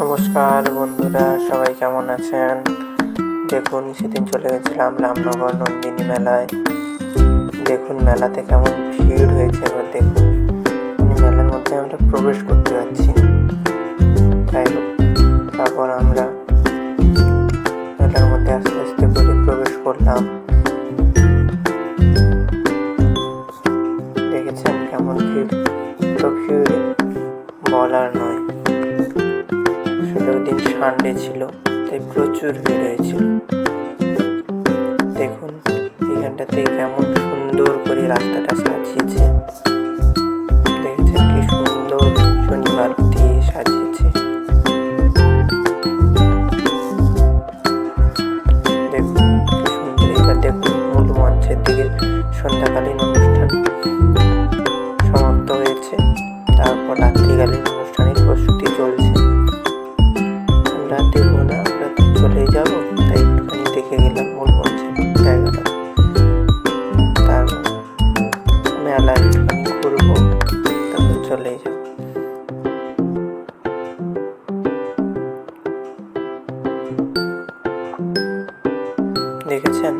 নমস্কার বন্ধুরা, সবাই কেমন আছেন? দেখুন, সেদিন চলে গেছিলাম রামনগর নন্দিনী মেলায়। দেখুন, মেলাতে কেমন ভিড় হয়েছে, এবার দেখুন। মানে মেলার মধ্যে আমরা প্রবেশ করতে পারছি তাই তারপর আমরা মেলার মধ্যে আস্তে আস্তে করে প্রবেশ করলাম। দেখেছেন কেমন ভিড়? তো ভিড় বলার নয়। ওই দিন সানডে ছিল, তাই প্রচুর ভিড় হয়েছিল। দেখুন, এখানটাতে কেমন সুন্দর করে রাস্তাটা সাজিয়েছে। দেখছেন কি সুন্দর শনিবার দিয়ে সাজিয়েছে। দেখুন দেখুন মূল মঞ্চের দিকে সন্ধ্যাকালীন অনুষ্ঠান সমাপ্ত হয়েছে। তারপর রাত্রিকালীন যাব তাই একটুখানি দেখে গেলাম মূল মঞ্চের জায়গাটা। তারপর মেলা একটুখানি ঘুরবো, তারপর চলে যাব। দেখেছেন?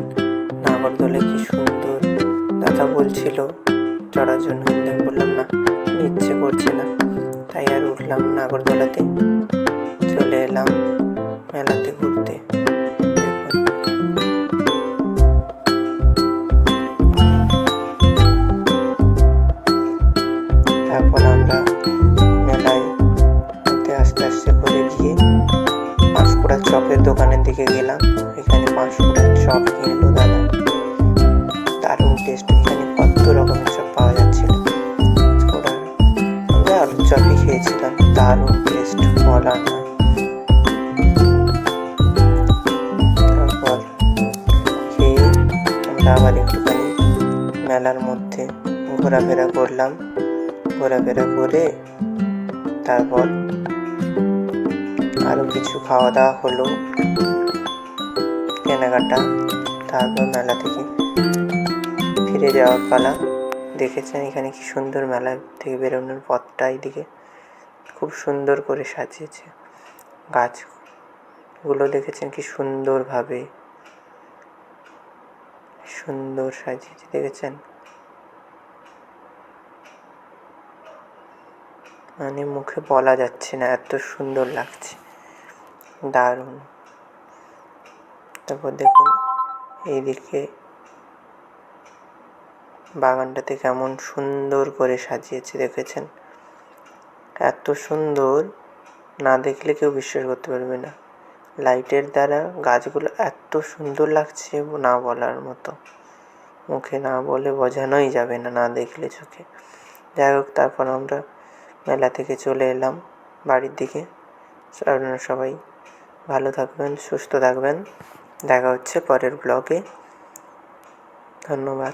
নাগরদোলে কি সুন্দর দাদা বলছিল, চড়ার জন্য কিন্তু বললাম না, ইচ্ছে করছে না। তাই আর উঠলাম নাগরদোলাতে চলে এলাম মেলাতে ঘুরতে। তারপর আমরা মেলায় আস্তে আস্তে করে গিয়ে পাঁশকুড়ার চপের দোকানের দিকে গেলাম। এখানে পাঁশকুড়ার চপ কিনলো দাদা। দারুণ টেস্ট এখানে কত রকমের চপ পাওয়া যাচ্ছিল। ওরা আমরা আলুর চপই খেয়েছিলাম। দারুণ টেস্ট বলার নয়। আমরা আবার একটুখানি মেলার মধ্যে ঘোরাফেরা করলাম। ঘোরাফেরা করে তারপর আরও কিছু খাওয়া দাওয়া হলো, কেনাকাটা, তারপর মেলা থেকে ফিরে যাওয়ার পালা। দেখেছেন এখানে কি সুন্দর মেলা থেকে বেরোনোর পথটা এইদিকে? খুব সুন্দর করে সাজিয়েছে। গাছগুলো দেখেছেন কি সুন্দরভাবে সুন্দর সাজিয়েছে, দেখেছেন? মানে মুখে বলা যাচ্ছে না, এত সুন্দর লাগছে। দারুণ। তারপর দেখুন, এইদিকে বাগানটাতে কেমন সুন্দর করে সাজিয়েছে, দেখেছেন? এত সুন্দর, না দেখলে কেউ বিশ্বাস করতে পারবে না। লাইটের দ্বারা গাছগুলো এত সুন্দর লাগছে না বলার মতো। মুখে না বলে বোঝানোই যাবে না না দেখলে চোখে। যাই হোক, তারপর আমরা মেলা থেকে চলে এলাম বাড়ির দিকে। আপনারা সবাই ভালো থাকবেন, সুস্থ থাকবেন। দেখা হচ্ছে পরের ব্লগে ধন্যবাদ।